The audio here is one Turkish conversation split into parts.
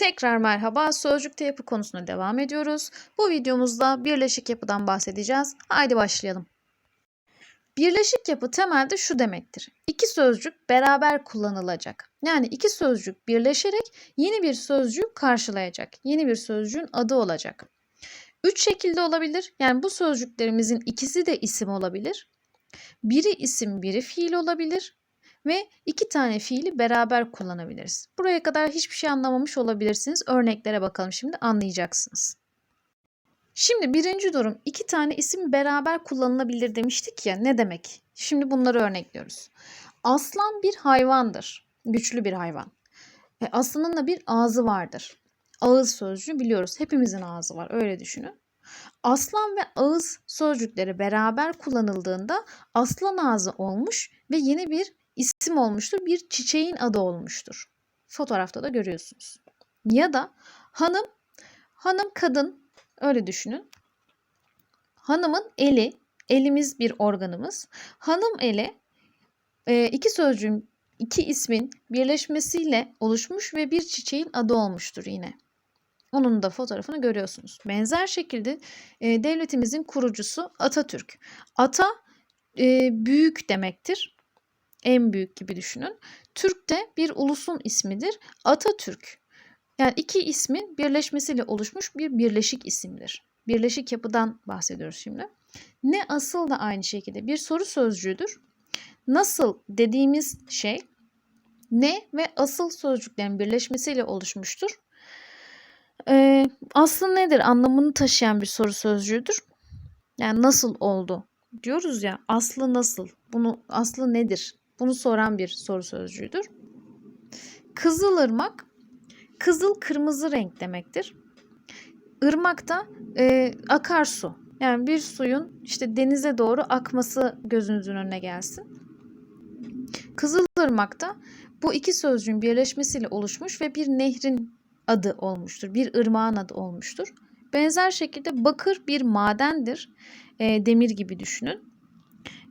Tekrar merhaba. Sözcükte yapı konusuna devam ediyoruz. Bu videomuzda birleşik yapıdan bahsedeceğiz. Haydi başlayalım. Birleşik yapı temelde şu demektir. İki sözcük beraber kullanılacak. Yani iki sözcük birleşerek yeni bir sözcüğü karşılayacak. Yeni bir sözcüğün adı olacak. Üç şekilde olabilir. Yani bu sözcüklerimizin ikisi de isim olabilir. Biri isim, biri fiil olabilir ve iki tane fiili beraber kullanabiliriz. Buraya kadar hiçbir şey anlamamış olabilirsiniz. Örneklere bakalım şimdi anlayacaksınız. Şimdi birinci durum iki tane isim beraber kullanılabilir demiştik ya ne demek? Şimdi bunları örnekliyoruz. Aslan bir hayvandır. Güçlü bir hayvan. E, aslanın da bir ağzı vardır. Ağız sözcüğü biliyoruz. Hepimizin ağzı var öyle düşünün. Aslan ve ağız sözcükleri beraber kullanıldığında aslan ağzı olmuş ve yeni bir isim olmuştur. Bir çiçeğin adı olmuştur. Fotoğrafta da görüyorsunuz. Ya da hanım, hanım kadın öyle düşünün. Hanımın eli, elimiz bir organımız. Hanım eli e, iki sözcüğün, iki ismin birleşmesiyle oluşmuş ve bir çiçeğin adı olmuştur yine. Onun da fotoğrafını görüyorsunuz. Benzer şekilde e, devletimizin kurucusu Atatürk. Ata e, büyük demektir en büyük gibi düşünün. Türk de bir ulusun ismidir. Atatürk. Yani iki ismin birleşmesiyle oluşmuş bir birleşik isimdir. Birleşik yapıdan bahsediyoruz şimdi. Ne asıl da aynı şekilde bir soru sözcüğüdür. Nasıl dediğimiz şey ne ve asıl sözcüklerin birleşmesiyle oluşmuştur. Ee, aslı nedir anlamını taşıyan bir soru sözcüğüdür. Yani nasıl oldu diyoruz ya aslı nasıl bunu aslı nedir bunu soran bir soru sözcüğüdür. Kızılırmak, kızıl kırmızı renk demektir. Irmak da e, akarsu. Yani bir suyun işte denize doğru akması gözünüzün önüne gelsin. Kızılırmak da bu iki sözcüğün birleşmesiyle oluşmuş ve bir nehrin adı olmuştur. Bir ırmağın adı olmuştur. Benzer şekilde bakır bir madendir. E, demir gibi düşünün.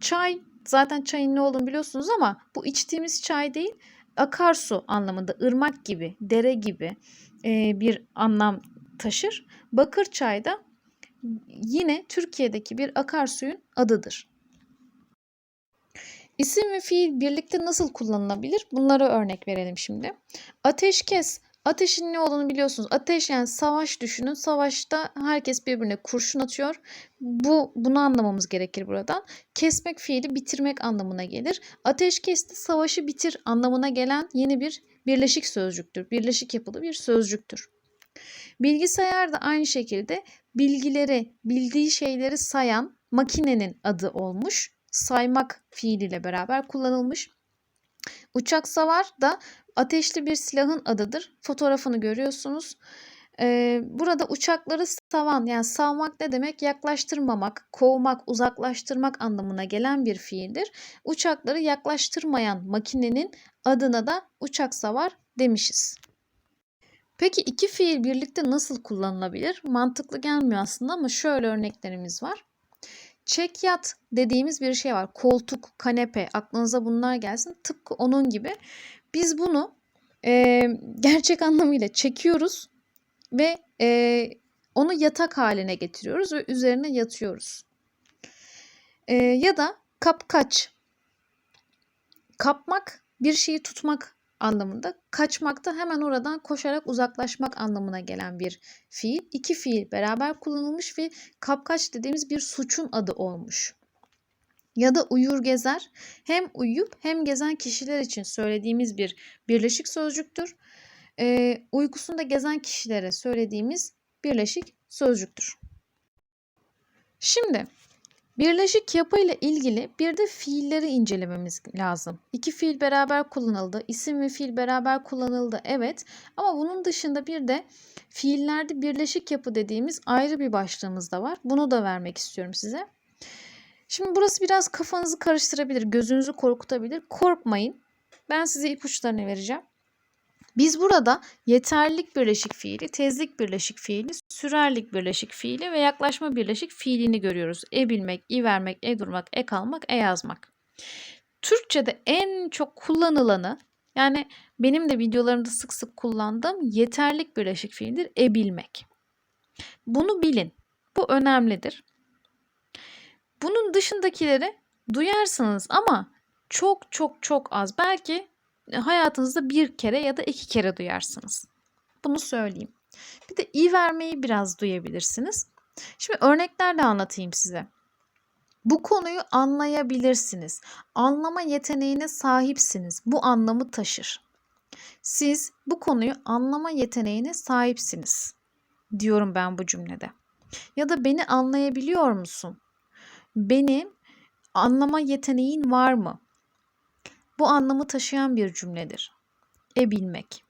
Çay Zaten çayın ne olduğunu biliyorsunuz ama bu içtiğimiz çay değil akarsu anlamında ırmak gibi, dere gibi e, bir anlam taşır. Bakır çay da yine Türkiye'deki bir akarsuyun adıdır. İsim ve fiil birlikte nasıl kullanılabilir? Bunlara örnek verelim şimdi. Ateşkes Ateşin ne olduğunu biliyorsunuz. Ateş yani savaş düşünün. Savaşta herkes birbirine kurşun atıyor. Bu bunu anlamamız gerekir buradan. Kesmek fiili bitirmek anlamına gelir. Ateş kesti savaşı bitir anlamına gelen yeni bir birleşik sözcüktür. Birleşik yapılı bir sözcüktür. Bilgisayar da aynı şekilde bilgileri, bildiği şeyleri sayan makinenin adı olmuş. Saymak fiiliyle beraber kullanılmış. Uçak savar da ateşli bir silahın adıdır. Fotoğrafını görüyorsunuz. Ee, burada uçakları savan yani savmak ne demek? Yaklaştırmamak, kovmak, uzaklaştırmak anlamına gelen bir fiildir. Uçakları yaklaştırmayan makinenin adına da uçak savar demişiz. Peki iki fiil birlikte nasıl kullanılabilir? Mantıklı gelmiyor aslında ama şöyle örneklerimiz var. Çek yat dediğimiz bir şey var. Koltuk, kanepe aklınıza bunlar gelsin. Tıpkı onun gibi biz bunu e, gerçek anlamıyla çekiyoruz ve e, onu yatak haline getiriyoruz ve üzerine yatıyoruz. E, ya da kapkaç. Kapmak bir şeyi tutmak anlamında. Kaçmak da hemen oradan koşarak uzaklaşmak anlamına gelen bir fiil. İki fiil beraber kullanılmış ve kapkaç dediğimiz bir suçun adı olmuş ya da uyur gezer hem uyuyup hem gezen kişiler için söylediğimiz bir birleşik sözcüktür. E, uykusunda gezen kişilere söylediğimiz birleşik sözcüktür. Şimdi birleşik yapı ile ilgili bir de fiilleri incelememiz lazım. İki fiil beraber kullanıldı, isim ve fiil beraber kullanıldı evet ama bunun dışında bir de fiillerde birleşik yapı dediğimiz ayrı bir başlığımız da var. Bunu da vermek istiyorum size. Şimdi burası biraz kafanızı karıştırabilir, gözünüzü korkutabilir. Korkmayın. Ben size ipuçlarını vereceğim. Biz burada yeterlilik birleşik fiili, tezlik birleşik fiili, sürerlik birleşik fiili ve yaklaşma birleşik fiilini görüyoruz. E bilmek, i vermek, e durmak, e kalmak, e yazmak. Türkçe'de en çok kullanılanı Yani benim de videolarımda sık sık kullandığım yeterlik birleşik fiildir ebilmek. Bunu bilin. Bu önemlidir. Bunun dışındakileri duyarsınız ama çok çok çok az. Belki hayatınızda bir kere ya da iki kere duyarsınız. Bunu söyleyeyim. Bir de i vermeyi biraz duyabilirsiniz. Şimdi örneklerle anlatayım size. Bu konuyu anlayabilirsiniz. Anlama yeteneğine sahipsiniz. Bu anlamı taşır. Siz bu konuyu anlama yeteneğine sahipsiniz diyorum ben bu cümlede. Ya da beni anlayabiliyor musun? Benim anlama yeteneğin var mı? Bu anlamı taşıyan bir cümledir. E bilmek.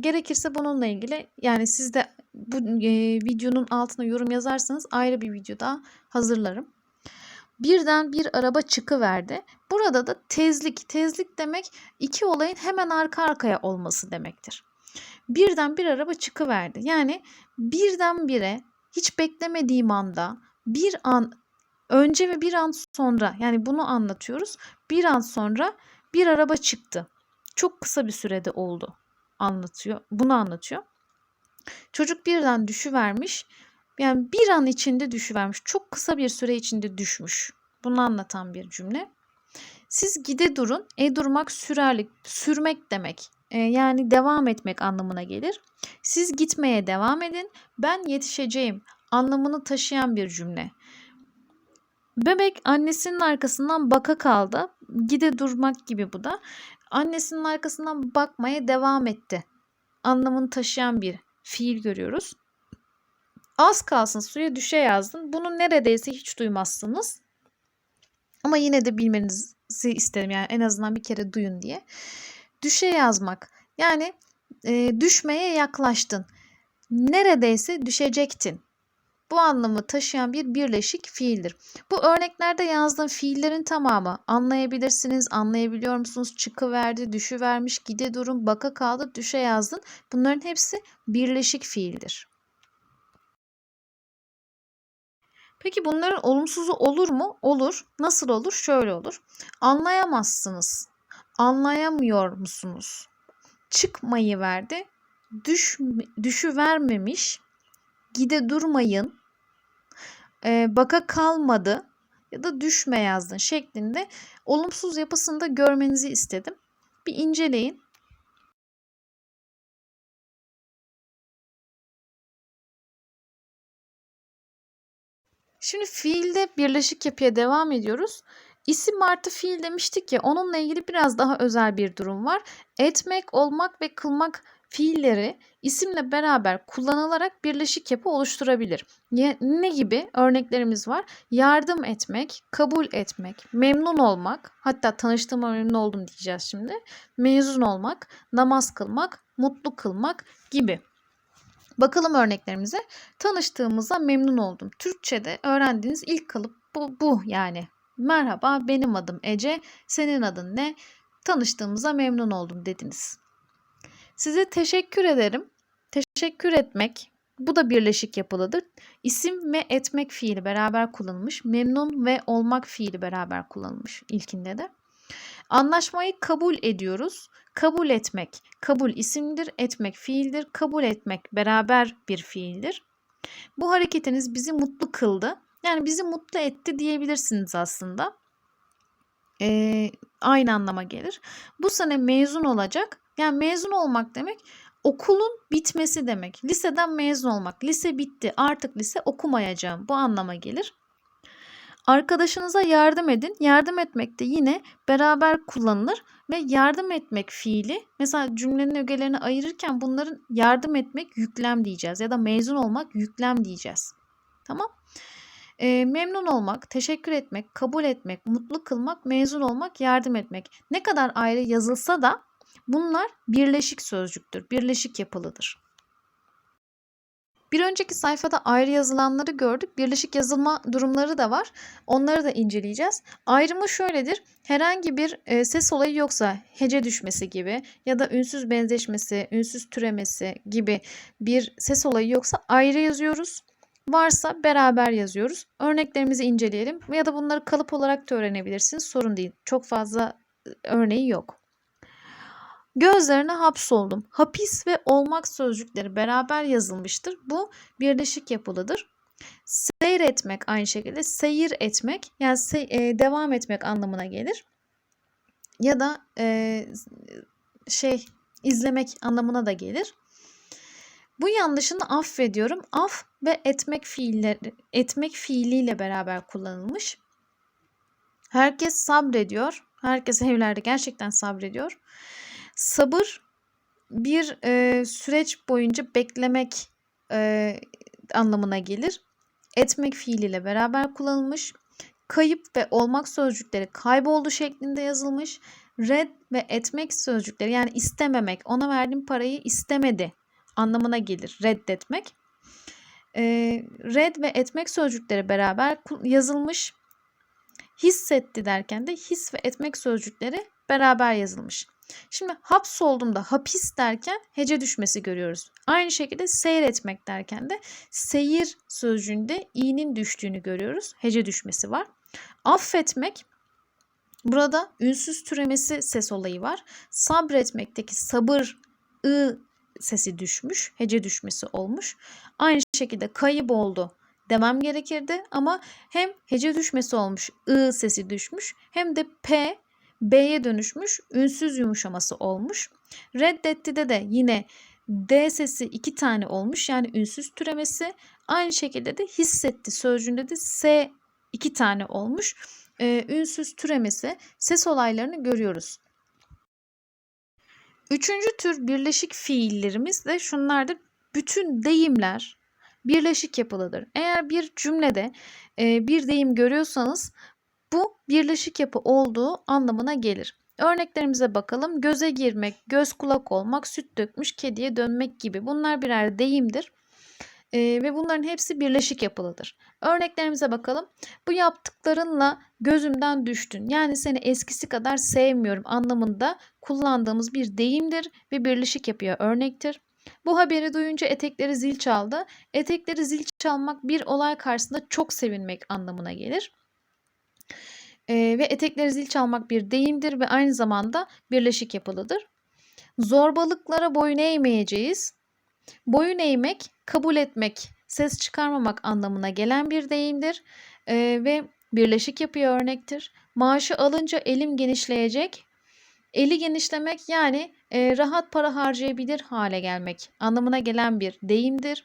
Gerekirse bununla ilgili yani siz de bu e, videonun altına yorum yazarsanız ayrı bir video daha hazırlarım. Birden bir araba çıkıverdi. Burada da tezlik, tezlik demek iki olayın hemen arka arkaya olması demektir. Birden bir araba çıkıverdi. Yani birdenbire hiç beklemediğim anda bir an önce ve bir an sonra yani bunu anlatıyoruz. Bir an sonra bir araba çıktı. Çok kısa bir sürede oldu anlatıyor. Bunu anlatıyor. Çocuk birden düşüvermiş. Yani bir an içinde düşüvermiş. Çok kısa bir süre içinde düşmüş. Bunu anlatan bir cümle. Siz gide durun. E durmak sürerlik, sürmek demek. E, yani devam etmek anlamına gelir. Siz gitmeye devam edin. Ben yetişeceğim anlamını taşıyan bir cümle. Bebek annesinin arkasından baka kaldı. Gide durmak gibi bu da. Annesinin arkasından bakmaya devam etti. Anlamını taşıyan bir fiil görüyoruz. Az kalsın suya düşe yazdın. Bunu neredeyse hiç duymazsınız. Ama yine de bilmenizi isterim. Yani en azından bir kere duyun diye. Düşe yazmak. Yani e, düşmeye yaklaştın. Neredeyse düşecektin bu anlamı taşıyan bir birleşik fiildir. Bu örneklerde yazdığım fiillerin tamamı anlayabilirsiniz, anlayabiliyor musunuz? Çıkıverdi, düşüvermiş, gide durum, baka kaldı, düşe yazdın. Bunların hepsi birleşik fiildir. Peki bunların olumsuzu olur mu? Olur. Nasıl olur? Şöyle olur. Anlayamazsınız. Anlayamıyor musunuz? Çıkmayı verdi. Düş, düşü vermemiş. Gide durmayın e, baka kalmadı ya da düşme yazdın şeklinde olumsuz yapısını da görmenizi istedim. Bir inceleyin. Şimdi fiilde birleşik yapıya devam ediyoruz. İsim artı fiil demiştik ya onunla ilgili biraz daha özel bir durum var. Etmek, olmak ve kılmak fiilleri isimle beraber kullanılarak birleşik yapı oluşturabilir. Ne gibi örneklerimiz var? Yardım etmek, kabul etmek, memnun olmak, hatta tanıştığıma memnun oldum diyeceğiz şimdi. Mezun olmak, namaz kılmak, mutlu kılmak gibi. Bakalım örneklerimize. Tanıştığımıza memnun oldum. Türkçe'de öğrendiğiniz ilk kalıp bu, bu yani. Merhaba benim adım Ece, senin adın ne? Tanıştığımıza memnun oldum dediniz. Size teşekkür ederim. Teşekkür etmek bu da birleşik yapılıdır. İsim ve etmek fiili beraber kullanılmış. Memnun ve olmak fiili beraber kullanılmış ilkinde de. Anlaşmayı kabul ediyoruz. Kabul etmek, kabul isimdir, etmek fiildir. Kabul etmek beraber bir fiildir. Bu hareketiniz bizi mutlu kıldı. Yani bizi mutlu etti diyebilirsiniz aslında. Ee, aynı anlama gelir. Bu sene mezun olacak. Yani mezun olmak demek okulun bitmesi demek. Liseden mezun olmak. Lise bitti. Artık lise okumayacağım. Bu anlama gelir. Arkadaşınıza yardım edin. Yardım etmek de yine beraber kullanılır ve yardım etmek fiili mesela cümlenin ögelerini ayırırken bunların yardım etmek yüklem diyeceğiz ya da mezun olmak yüklem diyeceğiz. Tamam? E, memnun olmak, teşekkür etmek, kabul etmek, mutlu kılmak, mezun olmak, yardım etmek. Ne kadar ayrı yazılsa da Bunlar birleşik sözcüktür, birleşik yapılıdır. Bir önceki sayfada ayrı yazılanları gördük. Birleşik yazılma durumları da var. Onları da inceleyeceğiz. Ayrımı şöyledir. Herhangi bir e, ses olayı yoksa hece düşmesi gibi ya da ünsüz benzeşmesi, ünsüz türemesi gibi bir ses olayı yoksa ayrı yazıyoruz. Varsa beraber yazıyoruz. Örneklerimizi inceleyelim ya da bunları kalıp olarak da öğrenebilirsiniz. Sorun değil. Çok fazla e, örneği yok. Gözlerine hapsoldum. Hapis ve olmak sözcükleri beraber yazılmıştır. Bu birleşik yapılıdır. Seyretmek aynı şekilde seyir etmek yani se- e, devam etmek anlamına gelir. Ya da e, şey izlemek anlamına da gelir. Bu yanlışını affediyorum. Af ve etmek fiilleri etmek fiiliyle beraber kullanılmış. Herkes sabrediyor. Herkes evlerde gerçekten sabrediyor. Sabır bir e, süreç boyunca beklemek e, anlamına gelir. Etmek fiiliyle beraber kullanılmış. Kayıp ve olmak sözcükleri kayboldu şeklinde yazılmış. Red ve etmek sözcükleri yani istememek, ona verdiğim parayı istemedi anlamına gelir reddetmek. E, red ve etmek sözcükleri beraber yazılmış. Hissetti derken de his ve etmek sözcükleri beraber yazılmış. Şimdi hapsoldum hapis derken hece düşmesi görüyoruz. Aynı şekilde seyretmek derken de seyir sözcüğünde i'nin düştüğünü görüyoruz. Hece düşmesi var. Affetmek burada ünsüz türemesi ses olayı var. Sabretmekteki sabır ı sesi düşmüş. Hece düşmesi olmuş. Aynı şekilde kayıp oldu demem gerekirdi ama hem hece düşmesi olmuş, ı sesi düşmüş hem de p B'ye dönüşmüş, ünsüz yumuşaması olmuş. Reddetti'de de yine D sesi iki tane olmuş yani ünsüz türemesi. Aynı şekilde de hissetti sözcüğünde de S iki tane olmuş. Ee, ünsüz türemesi ses olaylarını görüyoruz. Üçüncü tür birleşik fiillerimiz de şunlardır. Bütün deyimler birleşik yapılıdır. Eğer bir cümlede e, bir deyim görüyorsanız bu birleşik yapı olduğu anlamına gelir. Örneklerimize bakalım. Göze girmek, göz kulak olmak, süt dökmüş kediye dönmek gibi. Bunlar birer deyimdir. Ee, ve bunların hepsi birleşik yapılıdır. Örneklerimize bakalım. Bu yaptıklarınla gözümden düştün. Yani seni eskisi kadar sevmiyorum anlamında kullandığımız bir deyimdir ve birleşik yapıya örnektir. Bu haberi duyunca etekleri zil çaldı. Etekleri zil çalmak bir olay karşısında çok sevinmek anlamına gelir. E, ve etekleri zil çalmak bir deyimdir ve aynı zamanda birleşik yapılıdır. Zorbalıklara boyun eğmeyeceğiz. Boyun eğmek, kabul etmek, ses çıkarmamak anlamına gelen bir deyimdir e, ve birleşik yapıya örnektir. Maaşı alınca elim genişleyecek. Eli genişlemek yani e, rahat para harcayabilir hale gelmek anlamına gelen bir deyimdir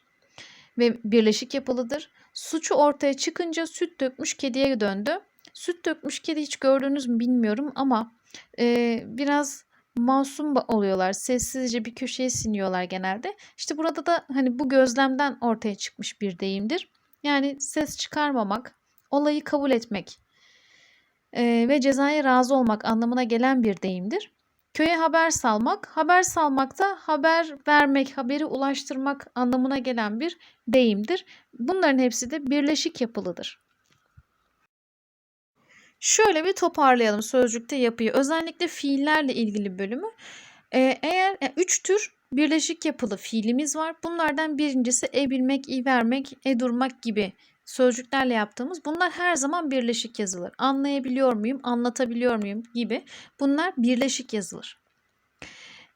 ve birleşik yapılıdır. Suçu ortaya çıkınca süt dökmüş kediye döndü. Süt dökmüş kedi hiç gördünüz mü bilmiyorum ama e, biraz masum oluyorlar. Sessizce bir köşeye siniyorlar genelde. İşte burada da hani bu gözlemden ortaya çıkmış bir deyimdir. Yani ses çıkarmamak, olayı kabul etmek e, ve cezaya razı olmak anlamına gelen bir deyimdir. Köye haber salmak, haber salmak da haber vermek, haberi ulaştırmak anlamına gelen bir deyimdir. Bunların hepsi de birleşik yapılıdır. Şöyle bir toparlayalım sözcükte yapıyı. Özellikle fiillerle ilgili bölümü. Ee, eğer e, üç tür birleşik yapılı fiilimiz var. Bunlardan birincisi e bilmek, i vermek, e durmak gibi sözcüklerle yaptığımız bunlar her zaman birleşik yazılır. Anlayabiliyor muyum, anlatabiliyor muyum gibi bunlar birleşik yazılır.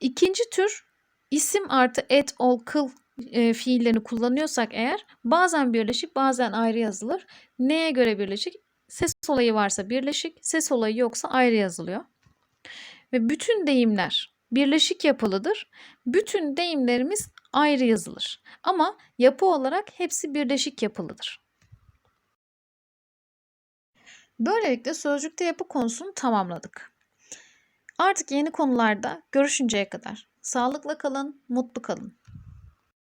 İkinci tür isim artı et, ol, kıl e, fiillerini kullanıyorsak eğer bazen birleşik bazen ayrı yazılır. Neye göre birleşik? Ses olayı varsa birleşik, ses olayı yoksa ayrı yazılıyor. Ve bütün deyimler birleşik yapılıdır. Bütün deyimlerimiz ayrı yazılır. Ama yapı olarak hepsi birleşik yapılıdır. Böylelikle sözcükte yapı konusunu tamamladık. Artık yeni konularda görüşünceye kadar sağlıkla kalın, mutlu kalın.